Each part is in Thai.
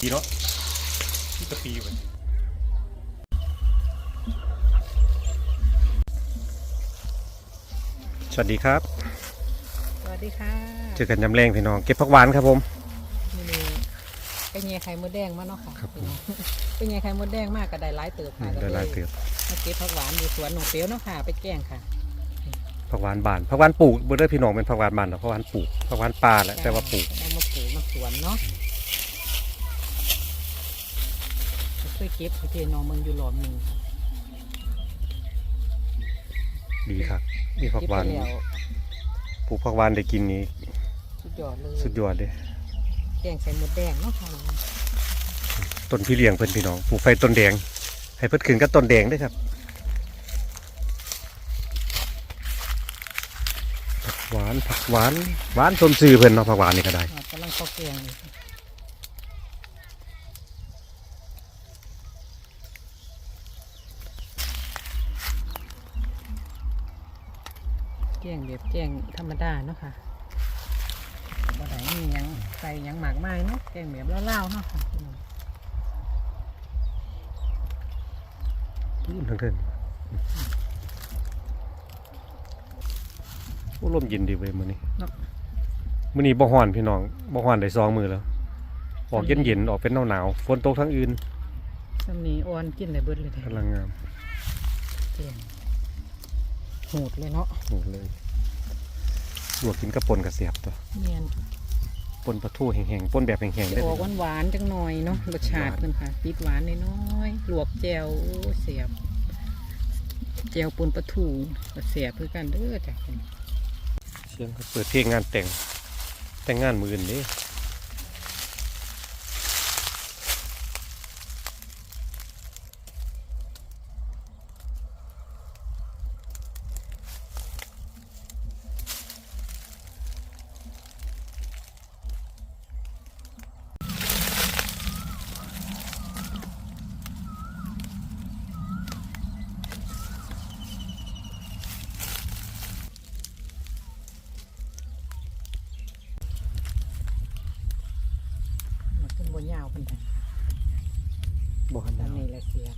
ปีเนาะที่ตะปีมันสวัสดีครับ สวัสดีค่ะเจอกันยำแรงพี่น้อง เก็บผักหวานครับผมนี่นี่เป็นไงไข่มดแดงมาเนาะค่ะครับผมเป็นไงไข่มดแดงมากก็ได้หลายเติบค่ะได้หลายเติบมาเก็บผักหวานอยู่สวนหนองเปียวเนาะค่ะ ไปแกงค่ะผักหวานบานผักหวานปลูกบ่ได้พี่น้องเป็นผักหวานบานหรอกผักหวานปลูกผักหวานป่าแหละแต่ว่าปลูกเอามาปลูกมาสวนเนาะ เคยเก็บที่น้องเมืองอยู่หลอมหนึ่งค่ะดีครับมีผักเก็บหวานไปแล้วปลูกผักหวานได้กินนี่สุดยอดเลยสุดยอดเลยแกงใส่มดแดงเนาะค่ะต้นพี่เลี้ยงเพิ่นพี่น้องปลูกไฟต้นแดง ให้เพิ่นขึ้นกับต้นแดงด้วยครับผักหวานผักหวานหวานสมซื่อเพิ่นเนาะผักหวานนี่ก็ได้อ่ากำลังเข้าแกงเลย แกงแบบแกงธรรมดาเนาะค่ะบ่ได้มีหยังใส่หยังหมากไม้เนาะแกงแบบเล่าวๆเนาะค่ะพี่น้องพูนทั้งเทินโอ้ลมเย็นดีเว้ยมื้อนี้เนาะมื้อนี้บ่ฮ้อนพี่น้องบ่ฮ้อนได้สองมื้อแล้ว ออกเย็นๆออกเป็นหนาวๆฝนตกทั้งอื่นสำนีอ่อนกินได้เบิดเลยกำลังงามแกงหูดเลยเนาะหมดเลย ลวกกินกับป่นกับเสียบตัวเนียนป่นปลาทูแห้งๆป่นแบบแห้งๆจะได้ออกหวานๆจังหน่อยเนาะรสชาติเพิ่นค่ะติดหวานน้อยๆลวกแจวโอ้เสียบแจวปนปลาทูก็เสียบคือกันเด้อจ้ะเสียงเขาเปิดเพลงงานแต่งแต่งงานมื้ออื่นเด้มันเป็นบนยาวเป็นไง บ่ทันอันได้นี้แหละเสีย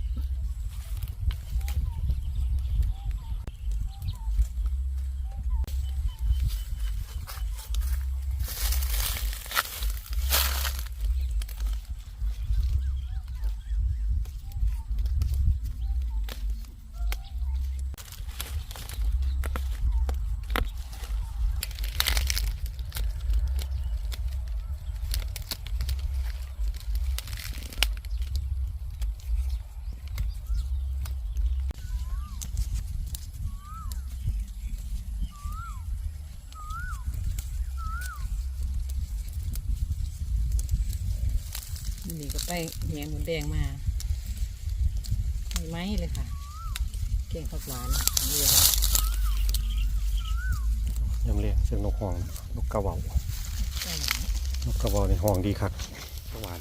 บนี่ก็ไปแหงหมูแดงมาไม่ไหมเลยค่ะแกงผักหวานเรือยำเลียงเสียงนกฮ้องนกกระเหว่านกกระเหว่าในห้องดีคักหวาน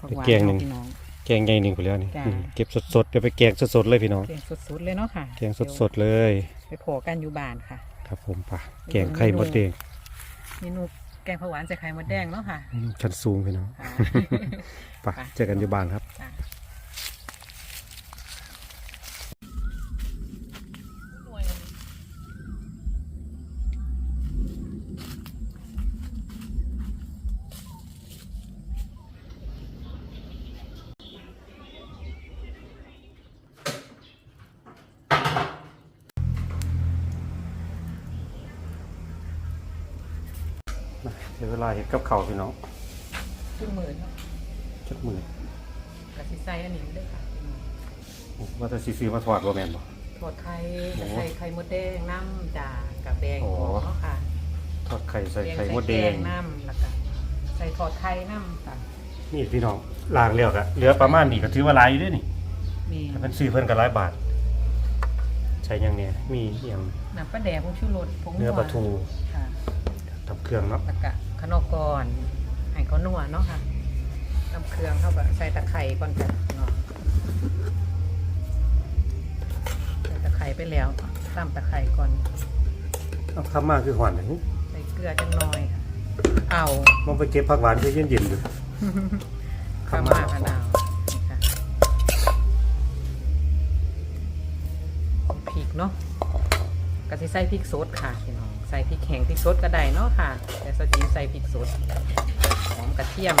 ผักหวานแกงหนึ่งพี่น้องแกงใหญ่หนึ่งไปแล้วนี่จ้ะอืมเก็บสดๆเดี๋ยวไปแกงสดๆเลยพี่น้องแกงสดๆเลยเนาะค่ะแกงสดๆเลย ไปโผล่กันอยู่บ้านค่ะ ครับผมป่ะแกงไข่มดแดงเมนู แกงผักหวานใส่ไข่มดแดงเนาะค่ะอืมชั้นสูงพี่น้องค่ะป่ะเจอกันอยู่บ้านครับ จ้ะ ลาเห็ดกับเขาวพี่น้องขึ้นมือเนาะจักมือกะสิใส่อันนี้ด้วยค่ะโอ้ว่าจะซีซีมาถอดบ่แม่นบ่ทอดไข่โอ้จะใส่ไข่มดแดงน้ำจ้ากับแดงโอ้ออกเนาะค่ะทอดไข่ใส่แดงไข่ใส่มดแกแดงงน้ำแล้วก็ใส่ทอดไข่น้ำจ้ะนี่พี่น้องล้างแล้วก็เหลือประมาณนี้ก็ถือว่าหลายอยู่เด้นี่มีถ้าเพิ่นซื้อเพิ่นก็หลายบาท ใช้หยังเนี่ยมีอหย่างน้ำปลาแดงผงชูรสผงเนื้อปลาทูค่ะ ทำเครื่องเนาะแล้วก็ ขนมก่อนให้เขานัวเนาะค่ะน้ำเครื่องเข้ากับใส่ตะไคร้ก่อนค่ะเนาะใส่ตะไคร้ไปแล้วตำตะไคร้ก่อนเอาทำมาคือหวานเลยใส่เกลือจังน้อยค่ะเอามันไปเก็บผักหวานที่เย็นๆอยู่ข้ามามะนาวพริกเนาะ กะทิใส่พริกสดค่ะพี่น้องใส่พริกแห้งพริกสดก็ได้เนาะค่ะ แต่สจินใส่พริกสดหอมกระเทียม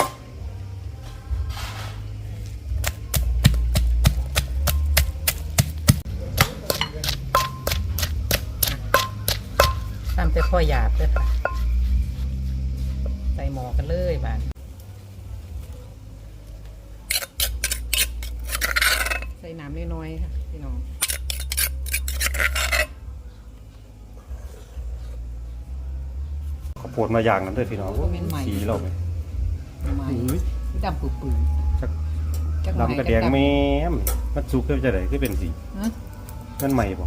ตามแต่พ่อหยาบเลยค่ะ ใส่หมอกันเลยบ้านใส่น้ำน้อยๆค่ะพี่น้อง ข้าว โพดมาอย่างนั้นด้วยพี่น้องสีเราไหมดำปื้อจักๆจัหน่อยดำกระแดงแม่มมันสุกก็จะได้คือเป็นสีฮะมันใหม่บ่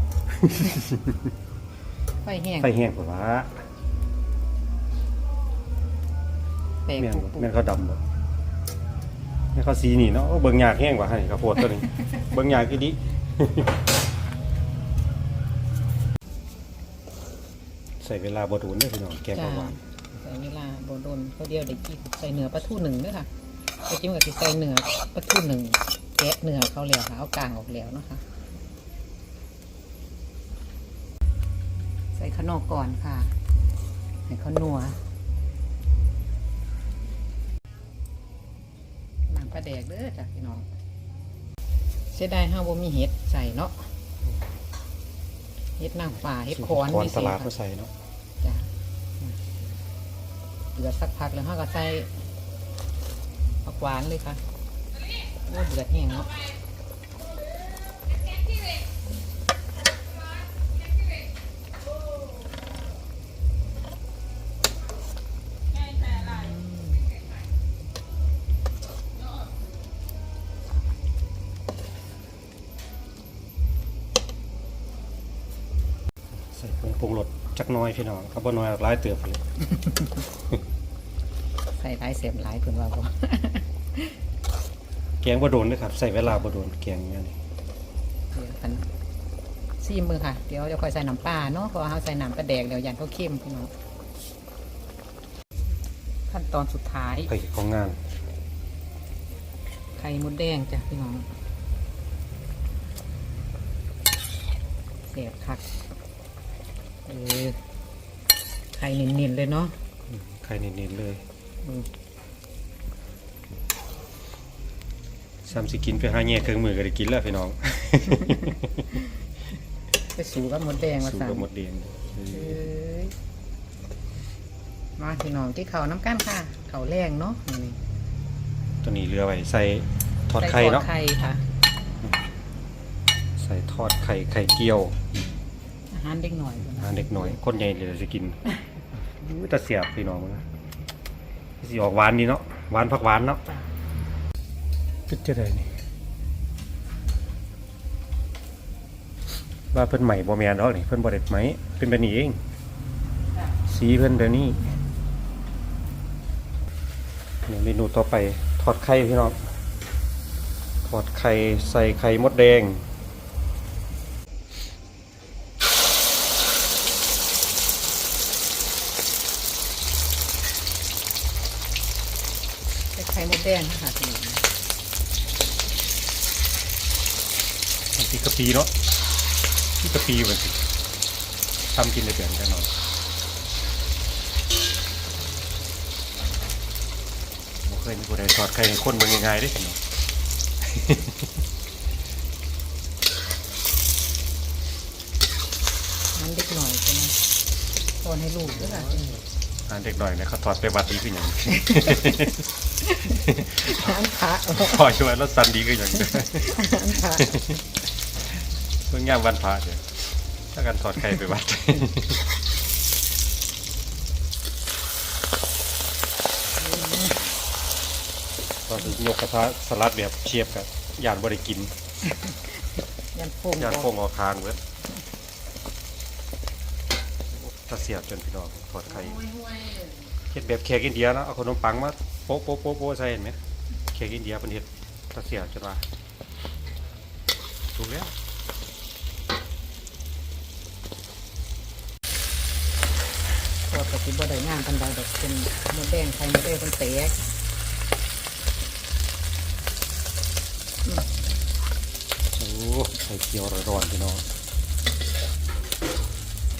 ไฟแห้งไฟแห้งกว่าแตกแม่นปุบ่บแม่นเขาดำบ่แม่นเขาสีนี่เนาะเบิ่งยากแห้งกว่าให้ข้าวโพดตัวนี้เบิ่งยากอีดิ ใส่เวลาบ่โดนเด้อพี่น้องแกงจ้าผักหวานใส่เวลาโบโดนเขาเดียวได้กินใส่เนื้อปลาทูหนึ่งด้วยค่ะไปจิ้มกับที่ใส่เนื้อปลาทูหนึ่งแกะเนื้อเขาแล้วค่ะเอากลางออกแล้วนะคะ ใส่ข้างนอกก่อนค่ะให้เขานัวหนังปลาแดกเด้อจ้ะพี่น้องเสียดายห้าว่มีเห็ดใส่เนาะ เห็ดนางฟ้าเห็ดคอนคอนนี่สสิลัดค่ะมาใส่เนาะจ้ะเดือดสักพักแล้วห้าก็ใส่ผักหวานเลยค่ะโอ้เดือดแห้งเนาะ ปรุงรสจักหน้อยพี่น้องครับบ่น้อยหลายเติบเลยใส่หลายเสียมหลายเพิ่นว่าบ่แกงบ่โดนเด้อครับ ใส่เวลาบ่โดนแกงเนี่ยนี่เดี๋ยวกันซีมือค่ะ เดี๋ยวจะค่อยใส่น้ำปลาเนาะเพราะว่าเราใส่น้ำปลาแดกเดี๋ยวยันเขาเข้มพี่น้องขั้นตอนสุดท้ายไผ่ของงาน ไข่มดแดงจ้ะพี่น้องเสียบคักเออ ไข่เนียนๆเลยเนาะไข่เน้นๆเลยอืมซ้ำสิกินไปหาแง่เครื่องมือก็ได้กินแล้วพี่น้อง ไปสูกับมดแดงมาสู้สั่งกับหมดแดงเอ้ยมาพี่น้องที่เขาน้ำกันค่ะ เขาแรงเนาะนี่ตัวนี้เรือไว้ใส่ทอดใส่ไข่เนาะไข่ค่ะ ใส่ทอดไข่ไข่เกี๊ยวอา หารเด็กหน่อยพุ่นอาหารเด็กน้อย คนใหญ่เดี๋ยวจะกินอุ้ยแต่เสียบพี่น้องนะสิออกหวานดีเนาะหวานผักหวานเนาะจ้ะเป็นจะได้นี่ว่าเพิ่นใหม่บ่แม่นดอกนี่เพิ่นบ่ได้ไหมเป็นแบบนี้เอง สีเพิ่นแบบนี้นี่เมนูต่อไปทอดไข่พี่น้องทอดไข่ใส่ไข่มดแดง ไข่มดแดงนะคะพี่น้องน้ำพริกกะปิเนาะพริกกะปิเหมือนสิทำกินได้เปลี่ยนกันหน่อยบ่เคยมีผู้ใดทอดไข่ให้คนเบิ่งง่ายๆเด้พี่น้องอาหารเด็กหน่อยใช่ไหมตอนให้ลูกด้วยค่ะอ่านเด็กหน่อยนะเขาถอดไปวัดดีขึ้นอย่าง อาหารพระอาพอช่วยแล้วสันดีขึ้นอย่างหารพระเพิ่งย่างวันพระเดี๋ยวถ้ากันถอดไข่ไปวัดตอนนี้ยกกระทะสลัดแบบเชียบกับยานบริกินยันโป่งยานบโค้อกงออกคางเว้ยถ้าเสียบจนพี่น้องถอดไข่ เฮ็ดแบบเค้กอินเดียนะเอาขนมปังมาโป๊ะโป๊ะโป๊ะโป๊ะใส่เห็นไหมเค้กอินเดียเป็นเฮ็ดถ้าเสียบจนว่าถูกแล้วใส่อดกับสิบ่ได้งามปันใดดอกเป็นมดแดงไข่มดแดงเป็นแตกโอ้ไข่เจียวร้อนๆพี่น้อง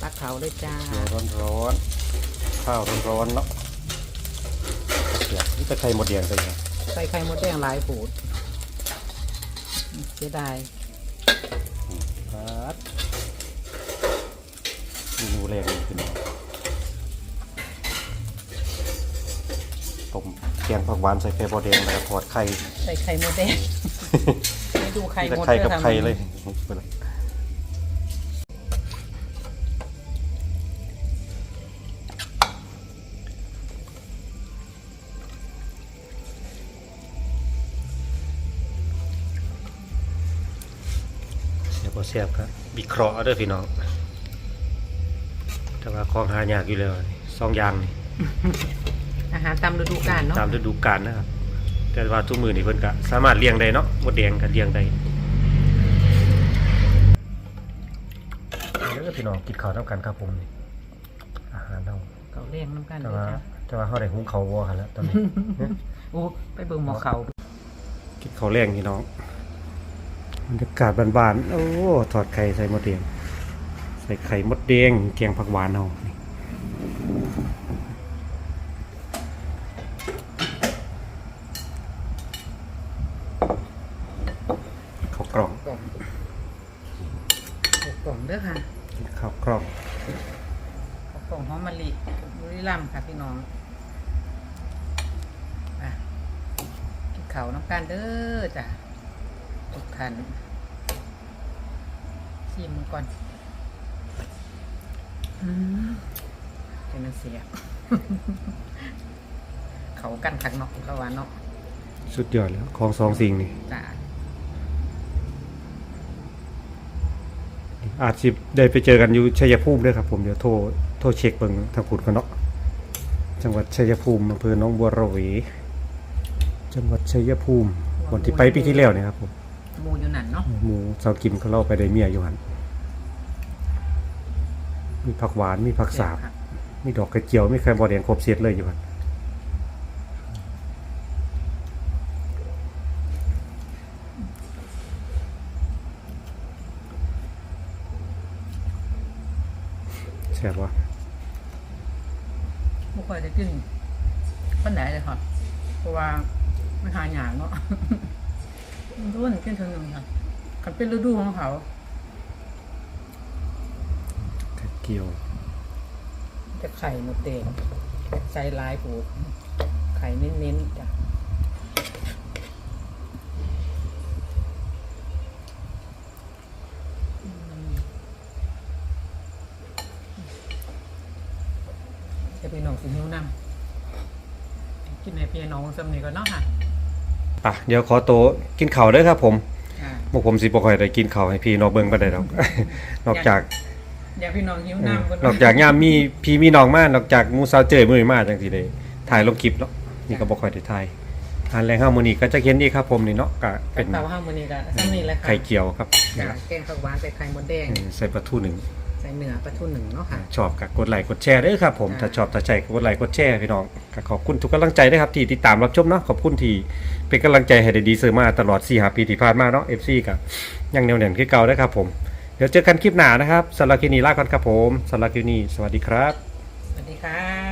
ตักเขาเลยจ้าเจียวร้อนๆข้าวร้อนๆเนาะเสียบ นี่จะไข่หมดแดงใส่ไงใส่ไข่มดแดงหลายปูดเสียดายครับเมนูแรกเลยพี่น้องต้มแกงผักหวานใส่ไข่บอแดงแล้วก็ทอดไข่ใส่ไข่มดแดงไม่ดูไข่มีแต่มดไข่กับด้อไข่เลย เสียบเสียบครับวิเคราะห์เอาเด้อพี่น้องแต่ว่าของหายากอยู่แล้วนี่สองอย่างนี่อาหารตามฤดูกาลเนาะตามฤดูกาลนะครับแต่ว่าทุกมือนี่เพิ่นก็สามารถเลี้ยงได้เนาะมดแดงก็เลี้ยงได้เด้อพี่น้องกินข้าวน้ำกันครับผมนี่อาหารเราเขาเลี้ยงน้ำกันแต่เลยว่าจ้ะแต่ว่าเขาได้หุงข้าววัวกันแล้วตอนนี้โอ้ไปเบิ่งหมอเขากินข้าวแรงพี่น้อง บรรยากาศบานๆ โอ้ทอดไข่ใส่มดแดง ใส่ไข่มดแดงแกงผักหวานเอานี่ข้าวกล่องกล่องกล่องเด้อค่ะกินข้าวกล่องกล่องหอมมะลิบุรีรัมย์ค่ะพี่น้องอะกินข้าวน้ำกันเด้อจ้ะ ทุกท่านชิมก่อน อืมเป็นมันเสีย เขากันขักเนาะเขาว่าเนาะสุดยอดแล้วของสองสิ่งนี่จ้าอาจสิได้ไปเจอกันอยู่ชัยภูมิด้วยครับผมเดี๋ยวโทรโทรเช็คเบิ่งทางผุดกันเนาะจังหวัดชัยภูมิอำเภอหนองบัวระเวจังหวัดชัยภูมิวันที่ไปปีที่แล้วเนี่ยครับผม หมูอยู่นั่นเนาะหมูสาวกิมเขาเล่าไปได้เมียอยู่หันมีผักหวานมีผักสาบ มีดอกกระเจียวมีไข่บอแดงครบเซตเลยอยู่หันแซ่บวะไม่ค่อยได้กินปันไหนเลยค่ะเพราะว่ามันหาหยางเนาะมัน รุ่นกินเท่านึงค่ะคันเป็นฤดูของเขาไข่เกียว จะไข่หมดเต็มใส่ลายปูดไข่เน้นๆจ้ะอืมจะไปน้องสิหิวนำกินในพี่น้องสำนีก่อนเนาะค่ะ อะเดี๋ยวขอตัวกินข้าวเด้อครับ ผมอ่าพวกผมสิบ่ค่อยได้กินข้าวให้พี่น้องเบิ่งบ่ได้ดอก นอกจาก เดี๋ยวพี่น้องหิวเออน้ำก่อนนอกจากยามมีพี่มีน้องมานอกจากหมูสาวเจยมื้อนี้มาจังสิได้ถ่ายลงคลิปเนาะนี่ก็บ่ค่อยได้ถ่ายอันแรงเฮามื้อนี้ก็จะเห็นอีกครับผมนี่เนาะก็เป็เป็นนเตาห้ามือนี้ก็ซ้ำนี่แหละค่ะไข่เจียวครับจ้ะแกงผักหวานใส่ไข่มดแดง เออใส่ปลาทูหนึ่งใส่เนื้อปลาทูหนึ่งเนาะค่ะ ชอบก็กดไลค์กดแชร์เด้อครับผมจ้ะถ้าชอบถ้าใช่ก็กดไลค์กดแชร์พี่น้องก็ขอบคุณทุกกำลังใจด้วยครับที่ติดตามรับชมเนาะขอบคุณที่เป็นกำลังใจให้ได้ดีเซอร์มาตลอด4 5ปีที่ผ่านมาเนาะ FC ก็ยังแนวแน่นคือเก่าเด้อครับผมเดี๋ยวเจอกันคลิปหน้านะครับสำหรับคลิปนี้ลาก่อนครับผมสำหรับคลิปนี้สวัสดีครับ สวัสดีค่ะ